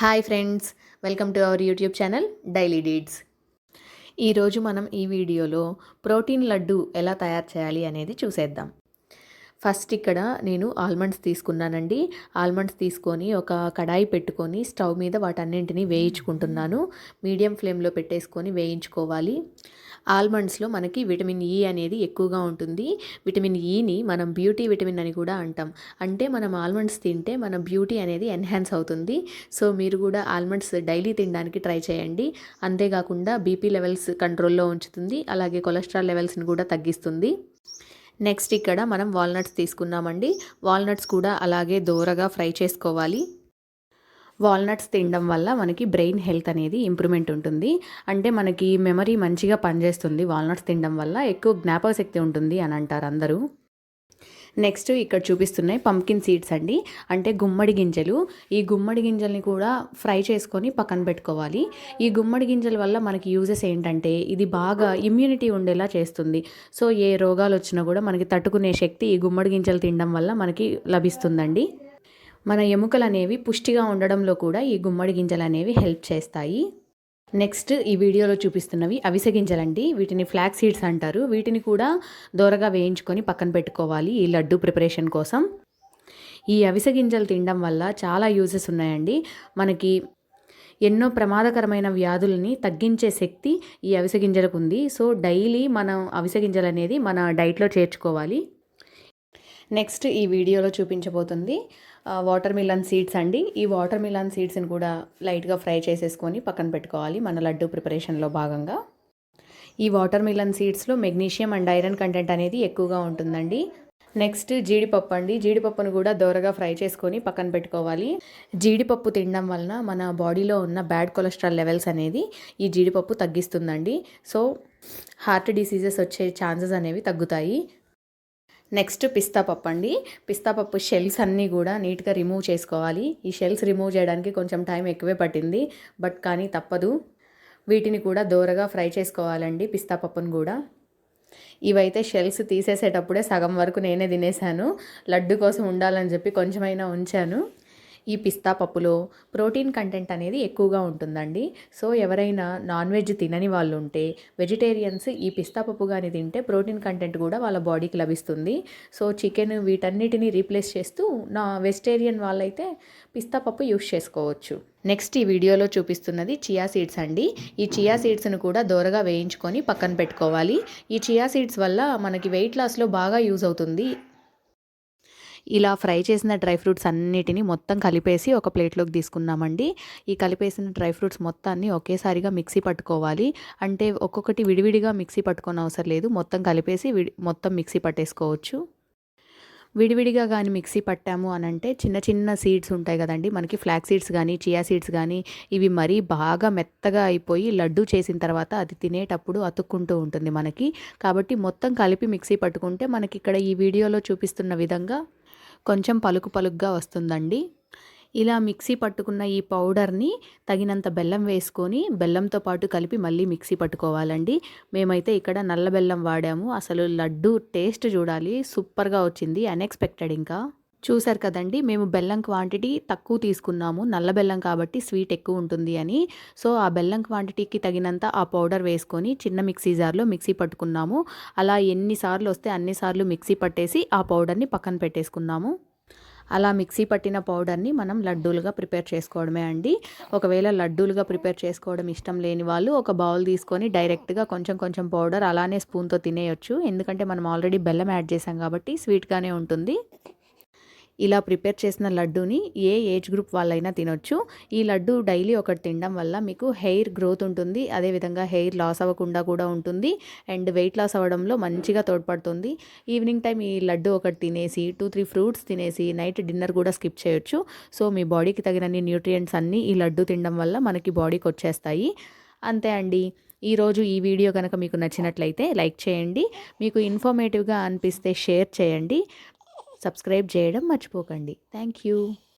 Hi friends welcome to our YouTube channel daily deeds. ఈరోజు మనం ఈ వీడియోలో ప్రోటీన్ లడ్డు ఎలా తయారు చేయాలి అనేది చూసేద్దాం. ఫస్ట్ ఇక్కడ నేను ఆల్మండ్స్ తీసుకున్నానండి. ఆల్మండ్స్ తీసుకొని ఒక కడాయి పెట్టుకొని స్టవ్ మీద వాటన్నింటినీ వేయించుకుంటున్నాను. మీడియం ఫ్లేమ్లో పెట్టేసుకొని వేయించుకోవాలి. ఆల్మండ్స్లో మనకి విటమిన్ ఈ అనేది ఎక్కువగా ఉంటుంది. విటమిన్ e ఈని మనం బ్యూటీ విటమిన్ అని కూడా అంటాం. అంటే మనం ఆల్మండ్స్ తింటే మన బ్యూటీ అనేది ఎన్హాన్స్ అవుతుంది. సో మీరు కూడా ఆల్మండ్స్ డైలీ తినడానికి ట్రై చేయండి. అంతేకాకుండా బీపీ లెవెల్స్ కంట్రోల్లో ఉంచుతుంది. అలాగే కొలెస్ట్రాల్ లెవెల్స్ని కూడా తగ్గిస్తుంది. నెక్స్ట్ ఇక్కడ మనం వాల్నట్స్ తీసుకున్నామండి. వాల్నట్స్ కూడా అలాగే దోరగా ఫ్రై చేసుకోవాలి. వాల్నట్స్ తినడం వల్ల మనకి బ్రెయిన్ హెల్త్ అనేది ఇంప్రూవ్మెంట్ ఉంటుంది. అంటే మనకి మెమరీ మంచిగా పనిచేస్తుంది వాల్నట్స్ తినడం వల్ల. ఎక్కువ జ్ఞాపకశక్తి ఉంటుంది అని అంటారు అందరూ. నెక్స్ట్ ఇక్కడ చూపిస్తున్నాయి పంకిన్ సీడ్స్ అండి. అంటే గుమ్మడి గింజలు. ఈ గుమ్మడి గింజల్ని కూడా ఫ్రై చేసుకొని పక్కన పెట్టుకోవాలి. ఈ గుమ్మడి గింజల వల్ల మనకి యూజెస్ ఏంటంటే ఇది బాగా ఇమ్యూనిటీ ఉండేలా చేస్తుంది. సో ఏ రోగాలు వచ్చినా కూడా మనకి తట్టుకునే శక్తి ఈ గుమ్మడి గింజలు తినడం వల్ల మనకి లభిస్తుందండి. మన ఎముకలు అనేవి పుష్టిగా ఉండడంలో కూడా ఈ గుమ్మడి గింజలు అనేవి హెల్ప్ చేస్తాయి. నెక్స్ట్ ఈ వీడియోలో చూపిస్తున్నవి అవిసె గింజలండి. వీటిని ఫ్లాక్ సీడ్స్ అంటారు. వీటిని కూడా దోరగా వేయించుకొని పక్కన పెట్టుకోవాలి ఈ లడ్డు ప్రిపరేషన్ కోసం. ఈ అవిసె గింజలు తినడం వల్ల చాలా యూజెస్ ఉన్నాయండి. మనకి ఎన్నో ప్రమాదకరమైన వ్యాధుల్ని తగ్గించే శక్తి ఈ అవిసె గింజలకు ఉంది. సో డైలీ మనం అవిసె గింజలు అనేది మన డైట్లో చేర్చుకోవాలి. నెక్స్ట్ ఈ వీడియోలో చూపించబోతుంది వాటర్ మిలన్ సీడ్స్ అండి. ఈ వాటర్ మిలన్ సీడ్స్ని కూడా లైట్గా ఫ్రై చేసేసుకొని పక్కన పెట్టుకోవాలి మన లడ్డు ప్రిపరేషన్లో భాగంగా. ఈ వాటర్ మిలన్ సీడ్స్లో మెగ్నీషియం అండ్ ఐరన్ కంటెంట్ అనేది ఎక్కువగా ఉంటుందండి. నెక్స్ట్ జీడిపప్పు అండి. జీడిపప్పును కూడా దోరగా ఫ్రై చేసుకొని పక్కన పెట్టుకోవాలి. జీడిపప్పు తినడం వలన మన బాడీలో ఉన్న బ్యాడ్ కొలెస్ట్రాల్ లెవెల్స్ అనేది ఈ జీడిపప్పు తగ్గిస్తుందండి. సో హార్ట్ డిసీజెస్ వచ్చే ఛాన్సెస్ అనేవి తగ్గుతాయి. నెక్స్ట్ పిస్తా పప్పు అండి. పిస్తా పప్పు షెల్స్ అన్నీ కూడా నీట్గా రిమూవ్ చేసుకోవాలి. ఈ షెల్స్ రిమూవ్ చేయడానికి కొంచెం టైం ఎక్కువే పట్టింది బట్ కానీ తప్పదు. వీటిని కూడా దోరగా ఫ్రై చేసుకోవాలండి పిస్తా పప్పును కూడా. ఇవైతే షెల్స్ తీసేసేటప్పుడే సగం వరకు నేనే తినేసాను. లడ్డు కోసం ఉండాలని చెప్పి కొంచెమైనా ఉంచాను. ఈ పిస్తా పప్పులో ప్రోటీన్ కంటెంట్ అనేది ఎక్కువగా ఉంటుందండి. సో ఎవరైనా నాన్ వెజ్ తినని వాళ్ళు ఉంటే వెజిటేరియన్స్ ఈ పిస్తా పప్పు కానీ తింటే ప్రోటీన్ కంటెంట్ కూడా వాళ్ళ బాడీకి లభిస్తుంది. సో చికెన్ వీటన్నిటిని రీప్లేస్ చేస్తూ నా వెజిటేరియన్ వాళ్ళైతే పిస్తా పప్పు యూస్ చేసుకోవచ్చు. నెక్స్ట్ ఈ వీడియోలో చూపిస్తున్నది చియా సీడ్స్ అండి. ఈ చియా సీడ్స్ను కూడా దోరగా వేయించుకొని పక్కన పెట్టుకోవాలి. ఈ చియా సీడ్స్ వల్ల మనకి వెయిట్ లాస్లో బాగా యూజ్ అవుతుంది. ఇలా ఫ్రై చేసిన డ్రై ఫ్రూట్స్ అన్నిటిని మొత్తం కలిపేసి ఒక ప్లేట్లోకి తీసుకున్నామండి ఈ కలిపేసిన డ్రై ఫ్రూట్స్ మొత్తాన్ని ఒకేసారిగా మిక్సీ పట్టుకోవాలి. అంటే ఒక్కొక్కటి విడివిడిగా మిక్సీ పట్టుకోని అవసరం లేదు. మొత్తం కలిపేసి విడి మొత్తం మిక్సీ పట్టేసుకోవచ్చు. విడివిడిగా కానీ మిక్సీ పట్టాము అని అంటే చిన్న చిన్న సీడ్స్ ఉంటాయి కదండి. మనకి ఫ్లాక్ సీడ్స్ కానీ చియా సీడ్స్ కానీ ఇవి మరీ బాగా మెత్తగా అయిపోయి లడ్డు చేసిన తర్వాత అది తినేటప్పుడు అతుక్కుంటూ ఉంటుంది మనకి. కాబట్టి మొత్తం కలిపి మిక్సీ పట్టుకుంటే మనకి ఇక్కడ ఈ వీడియోలో చూపిస్తున్న విధంగా కొంచెం పలుకు పలుకుగా వస్తుందండి. ఇలా మిక్సీ పట్టుకున్న ఈ పౌడర్ని తగినంత బెల్లం వేసుకొని బెల్లంతో పాటు కలిపి మళ్ళీ మిక్సీ పట్టుకోవాలండి. మేమైతే ఇక్కడ నల్ల బెల్లం వాడాము. అసలు లడ్డు టేస్ట్ చూడాలి. సూపర్గా వచ్చింది. అన్ఎక్స్పెక్టెడ్ ఇంకా. చూసారు కదండి మేము బెల్లం క్వాంటిటీ తక్కువ తీసుకున్నాము. నల్ల బెల్లం కాబట్టి స్వీట్ ఎక్కువ ఉంటుంది అని. సో ఆ బెల్లం క్వాంటిటీకి తగినంత ఆ పౌడర్ వేసుకొని చిన్న మిక్సీ జార్లో మిక్సీ పట్టుకున్నాము. అలా ఎన్నిసార్లు వస్తే అన్నిసార్లు మిక్సీ పట్టేసి ఆ పౌడర్ని పక్కన పెట్టేసుకున్నాము. అలా మిక్సీ పట్టిన పౌడర్ని మనం లడ్డూలుగా ప్రిపేర్ చేసుకోవడమే అండి. ఒకవేళ లడ్డూలుగా ప్రిపేర్ చేసుకోవడం ఇష్టం లేని వాళ్ళు ఒక బౌల్ తీసుకొని డైరెక్ట్గా కొంచెం కొంచెం పౌడర్ అలానే స్పూన్తో తినేయొచ్చు. ఎందుకంటే మనం ఆల్రెడీ బెల్లం యాడ్ చేసాం కాబట్టి స్వీట్గానే ఉంటుంది. ఇలా ప్రిపేర్ చేసిన లడ్డూని ఏ ఏజ్ గ్రూప్ వాళ్ళైనా తినొచ్చు. ఈ లడ్డు డైలీ ఒకటి తినడం వల్ల మీకు హెయిర్ గ్రోత్ ఉంటుంది. అదేవిధంగా హెయిర్ లాస్ అవ్వకుండా కూడా ఉంటుంది. అండ్ వెయిట్ లాస్ అవ్వడంలో మంచిగా తోడ్పడుతుంది. ఈవినింగ్ టైం ఈ లడ్డు ఒకటి తినేసి టూ త్రీ ఫ్రూట్స్ తినేసి నైట్ డిన్నర్ కూడా స్కిప్ చేయొచ్చు. సో మీ బాడీకి తగినన్ని న్యూట్రియంట్స్ అన్నీ ఈ లడ్డు తినడం వల్ల మనకి బాడీకి వచ్చేస్తాయి. అంతే అండి. ఈరోజు ఈ వీడియో కనుక మీకు నచ్చినట్లయితే లైక్ చేయండి. మీకు ఇన్ఫర్మేటివ్గా అనిపిస్తే షేర్ చేయండి. సబ్స్క్రైబ్ చేయడం మర్చిపోకండి. Thank you.